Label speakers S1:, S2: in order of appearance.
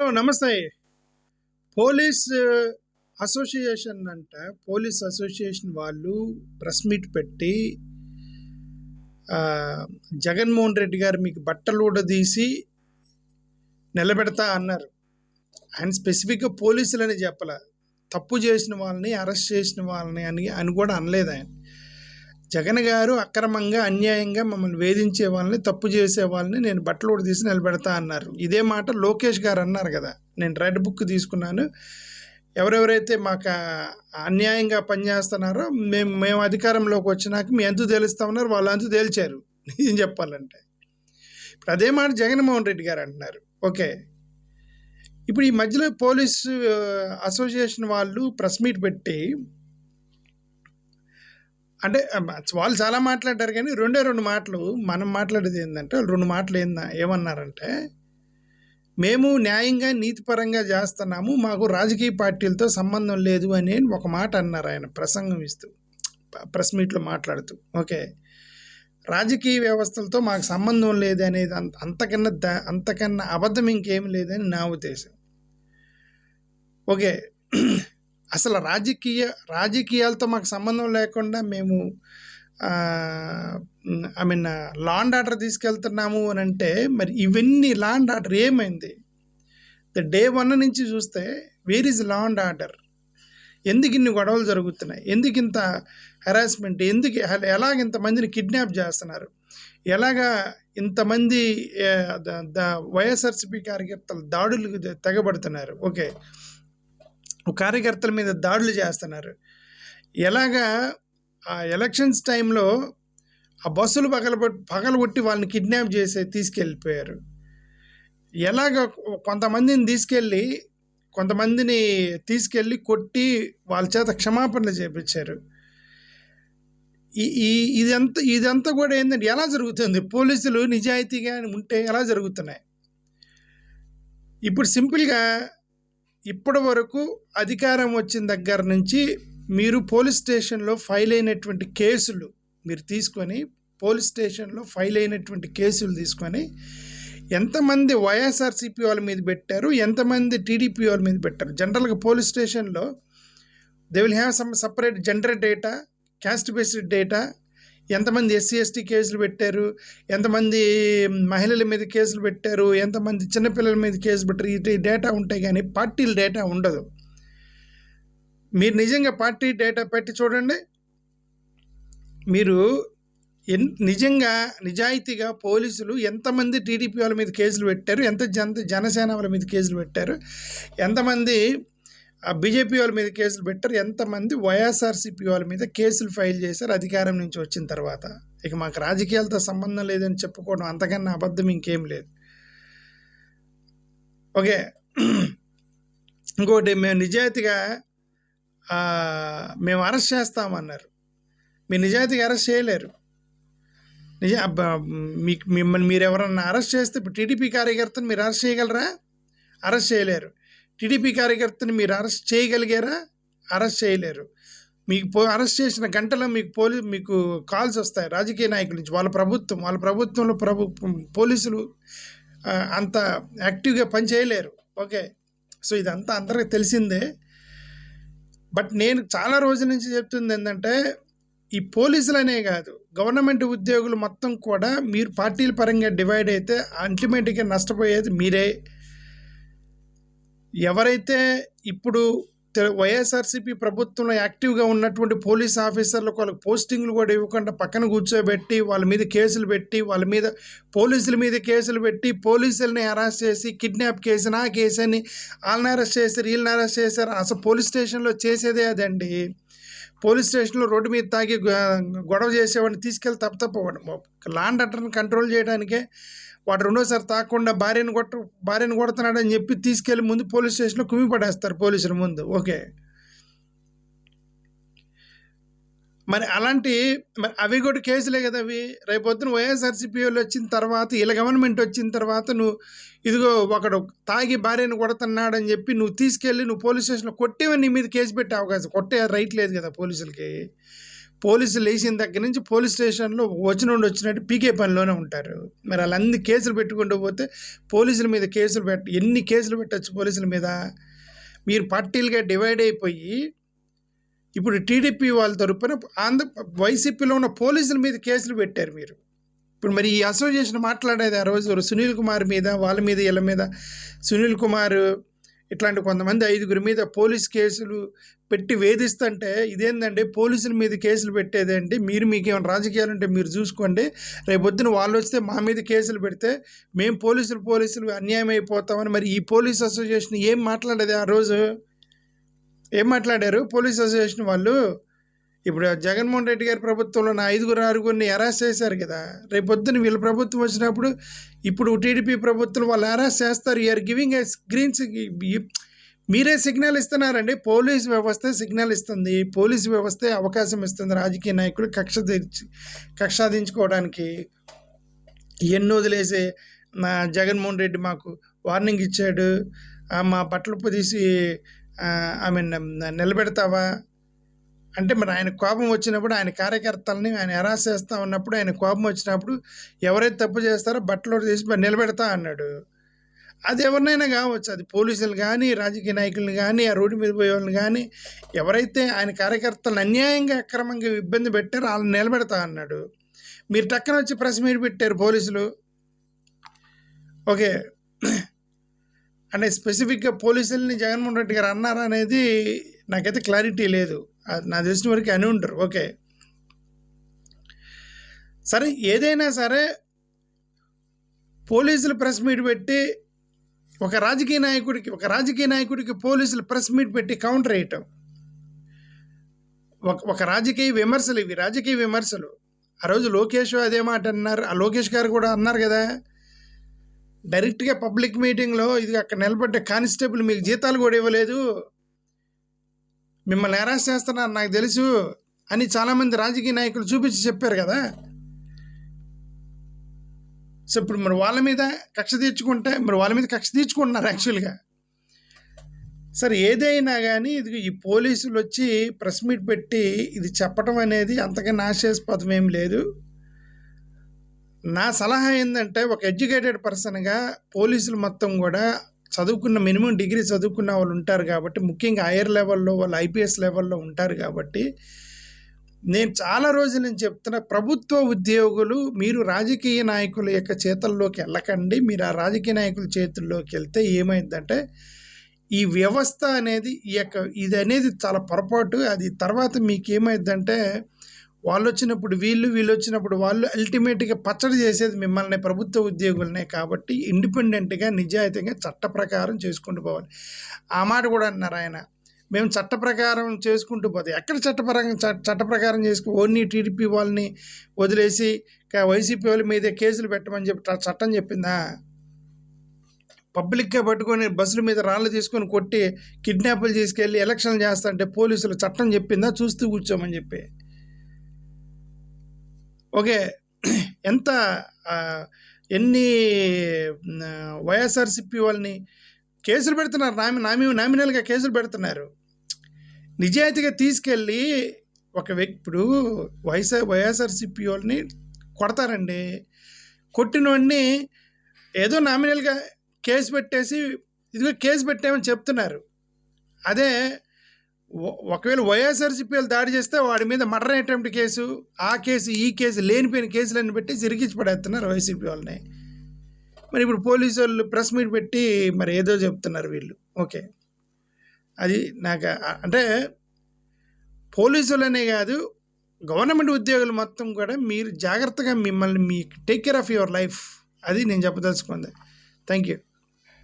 S1: Hello, నమస్తే. Police association అంట police association వాళ్ళు ప్రెస్ మీట్ పెట్టి జగన్మోహన్ రెడ్డి గారు మీకు బట్టలు ఊడదీసి నిలబెడతా అన్నారు. ఆయన స్పెసిఫిక్గా పోలీసులని చెప్పలే. తప్పు చేసిన వాళ్ళని అరెస్ట్ చేసిన వాళ్ళని అని అని కూడా అనలేదు ఆయన. జగన్ గారు అక్రమంగా అన్యాయంగా మమ్మల్ని వేధించే వాళ్ళని తప్పు చేసే వాళ్ళని నేను బట్టలు కూడా తీసి నిలబెడతా అన్నారు. ఇదే మాట లోకేష్ గారు అన్నారు కదా. నేను రెడ్ బుక్ తీసుకున్నాను. ఎవరెవరైతే మాకు అన్యాయంగా పనిచేస్తున్నారో మేము మేము అధికారంలోకి వచ్చినాక మీ ఎంత తెలుస్తా ఉన్నారు వాళ్ళు అంతు తేల్చారు. నిజం చెప్పాలంటే. ఇప్పుడు అదే మాట జగన్మోహన్ రెడ్డి గారు అంటున్నారు. ఓకే. ఇప్పుడు ఈ మధ్యలో పోలీస్ అసోసియేషన్ వాళ్ళు ప్రెస్ మీట్ పెట్టి అంటే వాళ్ళు చాలా మాట్లాడారు కానీ రెండే రెండు మాటలు. మనం మాట్లాడేది ఏంటంటే రెండు మాటలు ఏందా ఏమన్నారంటే మేము న్యాయంగా నీతిపరంగా చేస్తున్నాము మాకు రాజకీయ పార్టీలతో సంబంధం లేదు అని ఒక మాట అన్నారు ఆయన ప్రసంగం ఇస్తూ ప్రెస్ మీట్లో మాట్లాడుతూ. ఓకే. రాజకీయ వ్యవస్థలతో మాకు సంబంధం లేదు అనేది అంత అంతకన్నా అంతకన్నా అబద్ధం ఇంకేం లేదని నా ఉద్దేశం. ఓకే. అసలు రాజకీయ రాజకీయాలతో మాకు సంబంధం లేకుండా మేము I mean law and order తీసుకెళ్తున్నాము అని అంటే మరి ఇవన్నీ లా అండ్ ఆర్డర్ ఏమైంది? ద డే వన్ నుంచి చూస్తే where is law and order ఎందుకు ఇన్ని గొడవలు జరుగుతున్నాయి? ఎందుకు ఇంత హెరాస్మెంట్ ఎందుకు ఎలాగ ఇంతమందిని కిడ్నాప్ చేస్తున్నారు? ఎలాగా ఇంతమంది ద- ద వైఎస్ఆర్సిపి కార్యకర్తలు దాడులకు తెగబడుతున్నారు? ఓకే కార్యకర్తల మీద దాడులు చేస్తున్నారు. ఎలాగా ఆ ఎలక్షన్స్ టైంలో ఆ బస్సులు పగలబొట్టి పగలగొట్టి వాళ్ళని కిడ్నాప్ చేసి తీసుకెళ్ళిపోయారు. ఎలాగ కొంతమందిని తీసుకెళ్ళి కొంతమందిని తీసుకెళ్ళి కొట్టి వాళ్ళ చేత క్షమాపణలు చేపించారు ఈ ఈ ఇదంతా ఇదంతా కూడా ఏంటంటే ఎలా జరుగుతుంది? పోలీసులు నిజాయితీగా ఉంటే ఎలా జరుగుతున్నాయి? ఇప్పుడు సింపుల్గా ఇప్పటి వరకు అధికారం వచ్చిన దగ్గర నుంచి మీరు పోలీస్ స్టేషన్లో ఫైల్ అయినటువంటి కేసులు మీరు తీసుకొని పోలీస్ స్టేషన్లో ఫైల్ అయినటువంటి కేసులు తీసుకొని ఎంతమంది వైఎస్ఆర్సీపీ వాళ్ళ మీద పెట్టారు ఎంతమంది టీడీపీ వాళ్ళ మీద పెట్టారు? జనరల్గా పోలీస్ స్టేషన్లో they will have some separate gender data caste based data ఎంతమంది ఎస్సీ ఎస్టీ కేసులు పెట్టారు? ఎంతమంది మహిళల మీద కేసులు పెట్టారు? ఎంతమంది చిన్నపిల్లల మీద కేసు పెట్టారు? ఇది డేటా ఉంటాయి కానీ పార్టీల డేటా ఉండదు. మీరు నిజంగా పార్టీ డేటా పెట్టి చూడండి. మీరు ఎన్ నిజంగా నిజాయితీగా పోలీసులు ఎంతమంది టీడీపీ వాళ్ళ మీద కేసులు పెట్టారు? ఎంత జన జనసేన వాళ్ళ మీద కేసులు పెట్టారు? ఎంతమంది ఆ బీజేపీ వాళ్ళ మీద కేసులు పెట్టారు. ఎంతమంది వైఎస్ఆర్సీపీ వాళ్ళ మీద కేసులు ఫైల్ చేశారు అధికారం నుంచి వచ్చిన తర్వాత. ఇక మాకు రాజకీయాలతో సంబంధం లేదని చెప్పుకోవడం అంతకన్నా అబద్ధం ఇంకేం లేదు. ఓకే. ఇంకోటి మేము నిజాయితీగా మేము అరెస్ట్ చేస్తామన్నారు. మీరు నిజాయితీగా అరెస్ట్ చేయలేరు. నిజ మీకు మిమ్మల్ని మీరు ఎవరన్నా అరెస్ట్ చేస్తే ఇప్పుడు టీడీపీ కార్యకర్తను మీరు అరెస్ట్ చేయగలరా? అరెస్ట్ చేయలేరు. టీడీపీ కార్యకర్తని మీరు అరెస్ట్ చేయగలిగారా? అరెస్ట్ చేయలేరు. మీకు పో అరెస్ట్ చేసిన గంటలో మీకు పోలీ మీకు కాల్స్ వస్తాయి. రాజకీయ నాయకుల నుంచి వాళ్ళ ప్రభుత్వం వాళ్ళ ప్రభుత్వంలో ప్రభు పోలీసులు అంత యాక్టివ్గా పని చేయలేరు. ఓకే. సో ఇదంతా అందరికీ తెలిసిందే. బట్ నేను చాలా రోజుల నుంచి చెప్తుంది ఏంటంటే ఈ పోలీసులనే కాదు గవర్నమెంట్ ఉద్యోగులు మొత్తం కూడా మీరు పార్టీల పరంగా డివైడ్ అయితే అల్టిమేట్గా నష్టపోయేది మీరే. ఎవరైతే ఇప్పుడు వైఎస్ఆర్సీపీ ప్రభుత్వంలో యాక్టివ్గా ఉన్నటువంటి పోలీస్ ఆఫీసర్లకు వాళ్ళకి పోస్టింగ్లు కూడా ఇవ్వకుండా పక్కన కూర్చోబెట్టి వాళ్ళ మీద కేసులు పెట్టి వాళ్ళ మీద పోలీసుల మీద కేసులు పెట్టి పోలీసులని అరెస్ట్ చేసి కిడ్నాప్ కేసు నా కేసుని వాళ్ళని అరెస్ట్ చేశారు వీళ్ళని అరెస్ట్ చేశారు. అసలు పోలీస్ స్టేషన్లో చేసేదే అదండి. పోలీస్ స్టేషన్లో రోడ్డు మీద తాగి గొడవ చేసేవాడిని తీసుకెళ్ళి తప్ప తప్ప లాండ్ అటర్ని కంట్రోల్ చేయడానికే వాడు రెండోసారి తాకుండా భార్యను కొట్ట భార్యను కొడుతున్నాడు అని చెప్పి తీసుకెళ్ళి ముందు పోలీస్ స్టేషన్లో కుమి పడేస్తారు పోలీసుల ముందు. ఓకే. మరి అలాంటి మరి అవి కూడా కేసులే కదా అవి. రేపొద్దున వైఎస్ఆర్సీపీ వచ్చిన తర్వాత ఇలా గవర్నమెంట్ వచ్చిన తర్వాత నువ్వు ఇదిగో ఒకడు తాగి భార్యను కొడుతున్నాడని చెప్పి నువ్వు తీసుకెళ్ళి నువ్వు పోలీస్ స్టేషన్లో కొట్టేవని నీ మీద కేసు పెట్టే అవకాశం కొట్టే రైట్ లేదు కదా పోలీసులకి. పోలీసులు లేచిన దగ్గర నుంచి పోలీస్ స్టేషన్లో వచ్చిన నుండి వచ్చినట్టు పీకే పనిలోనే ఉంటారు. మరి అలా అన్ని కేసులు పెట్టుకుంటూ పోతే పోలీసుల మీద కేసులు పెట్ట ఎన్ని కేసులు పెట్టచ్చు పోలీసుల మీద? మీరు పార్టీలుగా డివైడ్ అయిపోయి ఇప్పుడు టీడీపీ వాళ్ళ తరపున ఆంధ్ర వైసీపీలో ఉన్న పోలీసుల మీద కేసులు పెట్టారు మీరు. ఇప్పుడు మరి ఈ అసోసియేషన్ మాట్లాడేది ఆ రోజు సునీల్ కుమార్ మీద వాళ్ళ మీద వీళ్ళ మీద. సునీల్ కుమార్ ఇట్లాంటి కొంతమంది ఐదుగురి మీద పోలీస్ కేసులు పెట్టి వేధిస్తుంటే ఇదేందండి? పోలీసుల మీద కేసులు పెట్టేదండి మీరు మీకు ఏమైనా రాజకీయాలు ఉంటే మీరు చూసుకోండి. రేపొద్దున వాళ్ళు వస్తే మా మీద కేసులు పెడితే మేము పోలీసులు పోలీసులు అన్యాయం అయిపోతామని మరి ఈ పోలీస్ అసోసియేషన్ ఏం మాట్లాడేది ఆ రోజు? ఏం మాట్లాడారు? పోలీస్ అసోసియేషన్ వాళ్ళు? ఇప్పుడు జగన్మోహన్ రెడ్డి గారి ప్రభుత్వంలో నా ఐదుగురు ఆరుగురిని అరెస్ట్ చేశారు కదా. రేపు పొద్దున వీళ్ళ ప్రభుత్వం వచ్చినప్పుడు ఇప్పుడు టీడీపీ ప్రభుత్వం వాళ్ళు అరెస్ట్ చేస్తారు. You are giving a green మీరే సిగ్నల్ ఇస్తున్నారండి. పోలీస్ వ్యవస్థ సిగ్నల్ ఇస్తుంది. పోలీస్ వ్యవస్థ అవకాశం ఇస్తుంది. రాజకీయ నాయకులు కక్ష తెచ్చి కక్ష సాధించుకోవడానికి. ఎన్ని వదిలేసి నా జగన్మోహన్ రెడ్డి మాకు వార్నింగ్ ఇచ్చాడు. మా బట్టలు తీసి ఐ మీన్ నిలబెడతావా? అంటే మరి ఆయన కోపం వచ్చినప్పుడు ఆయన కార్యకర్తలని ఆయన హెరాస్ చేస్తా ఉన్నప్పుడు ఆయన కోపం వచ్చినప్పుడు ఎవరైతే తప్పు చేస్తారో బట్టలు తీసి నిలబెడతా అన్నాడు. అది ఎవరినైనా కావచ్చు అది పోలీసులు కానీ రాజకీయ నాయకులను కానీ ఆ రోడ్డు మీద పోయే వాళ్ళని కానీ ఎవరైతే ఆయన కార్యకర్తలను అన్యాయంగా అక్రమంగా ఇబ్బంది పెట్టారో వాళ్ళని నిలబెడతా అన్నాడు. మీరు టక్కన వచ్చి ప్రెస్ మీట్ పెట్టారు పోలీసులు. ఓకే. అంటే స్పెసిఫిక్గా పోలీసుల్ని జగన్మోహన్ రెడ్డి గారు అన్నారనేది నాకైతే క్లారిటీ లేదు. అది నాకు తెలిసిన వరకు అని ఉంటారు. ఓకే. సరే ఏదైనా సరే పోలీసులు ప్రెస్ మీట్ పెట్టి ఒక రాజకీయ నాయకుడికి ఒక రాజకీయ నాయకుడికి పోలీసులు ప్రెస్ మీట్ పెట్టి కౌంటర్ వేయటం. ఒక ఒక రాజకీయ విమర్శలు ఇవి రాజకీయ విమర్శలు. ఆ రోజు లోకేష్ అదే మాట అన్నారు ఆ లోకేష్ గారు కూడా అన్నారు కదా డైరెక్ట్గా పబ్లిక్ మీటింగ్లో ఇది అక్కడ నిలబడ్డ కానిస్టేబుల్ మీకు జీతాలు కూడా ఇవ్వలేదు మిమ్మల్ని హెరాస్ చేస్తున్నారు నాకు తెలుసు అని చాలామంది రాజకీయ నాయకులు చూపించి చెప్పారు కదా. సో ఇప్పుడు మరి వాళ్ళ మీద కక్ష తీర్చుకుంటే మరి వాళ్ళ మీద కక్ష తీర్చుకుంటున్నారు యాక్చువల్గా సరే ఏదైనా కానీ ఇది ఈ పోలీసులు వచ్చి ప్రెస్ మీట్ పెట్టి ఇది చెప్పడం అనేది అంతగా ఆశాస్పదం ఏం లేదు. నా సలహా ఏంటంటే ఒక ఎడ్యుకేటెడ్ పర్సన్గా పోలీసులు మొత్తం కూడా చదువుకున్న మినిమం డిగ్రీ చదువుకున్న వాళ్ళు ఉంటారు కాబట్టి ముఖ్యంగా హైయర్ లెవెల్లో వాళ్ళు ఐపీఎస్ లెవెల్లో ఉంటారు కాబట్టి నేను చాలా రోజుల నుంచి చెప్తున్నా ప్రభుత్వ ఉద్యోగులు మీరు రాజకీయ నాయకుల యొక్క చేతుల్లోకి వెళ్ళకండి. మీరు ఆ రాజకీయ నాయకుల చేతుల్లోకి వెళ్తే ఏమైందంటే ఈ వ్యవస్థ అనేది ఈ యొక్క ఇది అనేది చాలా పొరపాటు. అది తర్వాత మీకు ఏమైందంటే వాళ్ళు వచ్చినప్పుడు వీళ్ళు వీళ్ళు వచ్చినప్పుడు వాళ్ళు అల్టిమేట్గా పచ్చడి చేసేది మిమ్మల్ని ప్రభుత్వ ఉద్యోగులనే కాబట్టి ఇండిపెండెంట్గా నిజాయితీగా చట్ట ప్రకారం చేసుకుంటూ పోవాలి. ఆ మాట కూడా అన్నారు ఆయన. మేము చట్ట ప్రకారం చేసుకుంటూ పోతే ఎక్కడ చట్టపరంగా చ- చట్ట ప్రకారం చేసుకు ఓన్లీ టీడీపీ వాళ్ళని వదిలేసి వైసీపీ వాళ్ళ మీద కేసులు పెట్టమని చెప్పి చట్టం చెప్పిందా? పబ్లిక్గా పట్టుకొని బస్సుల మీద రాళ్ళు తీసుకొని కొట్టి కిడ్నాపులు తీసుకెళ్ళి ఎలక్షన్లు చేస్తా అంటే పోలీసులు చట్టం చెప్పిందా? చూస్తూ కూర్చోమని చెప్పి. ఓకే. ఎంత ఎన్ని వైఎస్ఆర్సిపి వాళ్ళని కేసులు పెడుతున్నారు. నామి నామి నామినల్గా కేసులు పెడుతున్నారు. నిజాయితీగా తీసుకెళ్ళి ఒక వ్యక్తి ఇప్పుడు వైఎస్ఆర్ వైఎస్ఆర్సిపి వాళ్ళని కొడతారండి. కొట్టినోడిని ఏదో నామినల్గా కేసు పెట్టేసి ఇదిగో కేసు పెట్టామని చెప్తున్నారు. అదే ఒకవేళ వైఎస్ఆర్సీపీలు దాడి చేస్తే వాడి మీద మర్డర్ అటెంప్ట్ కేసు ఆ కేసు ఈ కేసు లేనిపోయిన కేసులన్నీ పెట్టి జరిగించి పడేస్తున్నారు వైసీపీ వాళ్ళని. మరి ఇప్పుడు పోలీసు వాళ్ళు ప్రెస్ మీట్ పెట్టి మరి ఏదో చెప్తున్నారు వీళ్ళు. ఓకే. అది నాకు ఆ- అంటే పోలీసులనే కాదు గవర్నమెంట్ ఉద్యోగులు మొత్తం కూడా మీరు జాగ్రత్తగా మిమ్మల్ని మీ take care of your life. అది నేను చెప్పదలుచుకుంది. Thank you